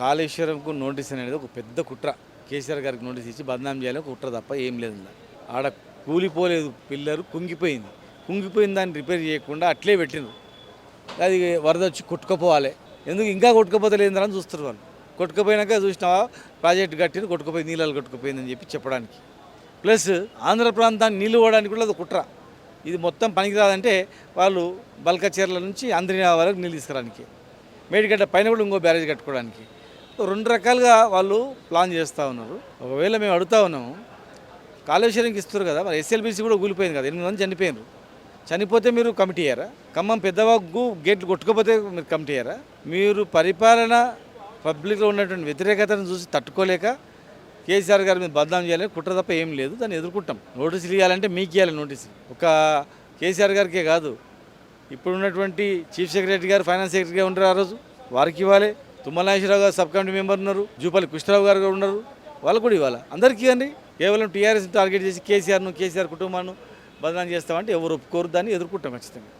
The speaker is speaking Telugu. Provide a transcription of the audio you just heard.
కాళేశ్వరంకు నోటీస్ అనేది ఒక పెద్ద కుట్ర. కేసీఆర్ గారికి నోటీస్ ఇచ్చి బదనాం చేయాలి ఒక కుట్ర తప్ప ఏం లేదు ఆడ కూలిపోలేదు పిల్లరు కుంగిపోయింది. కుంగిపోయిన దాన్ని రిపేర్ చేయకుండా అట్లే పెట్టిండ్రు. అది వరద వచ్చి కొట్టుకుపోవాలి. ఎందుకు ఇంకా కొట్టుకుపోతలేదు అని చూస్తారు వాళ్ళు. కొట్టుకుపోయినాక చూసినావా? ప్రాజెక్ట్ కట్టిన కొట్టుకుపోయి నీళ్ళు కొట్టుకుపోయిందని చెప్పి చెప్పడానికి. ప్లస్ ఆంధ్ర ప్రాంతాన్ని నీళ్ళు పోవడానికి కూడా అది కుట్ర. ఇది మొత్తం పనికిరాదంటే వాళ్ళు బల్కచర్ల నుంచి అందరి వరకు నీళ్ళు తీసుకురానికి. మేడిగడ్డ పైన కూడా ఇంకో బ్యారేజ్ కట్టుకోవడానికి. రెండు రకాలుగా వాళ్ళు ప్లాన్ చేస్తూ ఉన్నారు. ఒకవేళ మేము అడుగుతా ఉన్నాము కాళేశ్వరంకి ఇస్తారు కదా మరి ఎస్ఎల్బీసీ కూడా కూలిపోయింది కదా ఎనిమిది మంది చనిపోయినారు. చనిపోతే మీరు కమిటీ అయ్యారా? ఖమ్మం పెద్దవాగు గేట్లు కొట్టుకోపోతే మీరు కమిటీ అయ్యారా? మీరు పరిపాలన పబ్లిక్లో ఉన్నటువంటి వ్యతిరేకతను చూసి తట్టుకోలేక కేసీఆర్ గారి మీద బద్నాం చేయాలని కుట్ర తప్ప ఏం లేదు దాన్ని ఎదుర్కొంటాం. నోటీసులు ఇవ్వాలంటే మీకు ఇవ్వాలి నోటీసులు. ఒక కేసీఆర్ గారికే కాదు ఇప్పుడు ఉన్నటువంటి చీఫ్ సెక్రటరీ గారు ఫైనాన్స్ సెక్రటరీగా ఉంటారు ఆ రోజు వారికి ఇవ్వాలి. తుమ్మల నాగేశ్వరరావు గారు సబ్ కమిటీ మెంబర్ ఉన్నారు జూపల్లి కృష్ణరావు గారు కూడా ఉన్నారు. వాళ్ళు కూడా ఇవ్వాలి? అందరికీ అండి కేవలం టీఆర్ఎస్ టార్గెట్ చేసి కేసీఆర్ను కేసీఆర్ కుటుంబాన్ని బదనాం చేస్తామంటే ఎవరు ఒప్పుకోరు దాన్ని ఎదుర్కొంటాం ఖచ్చితంగా.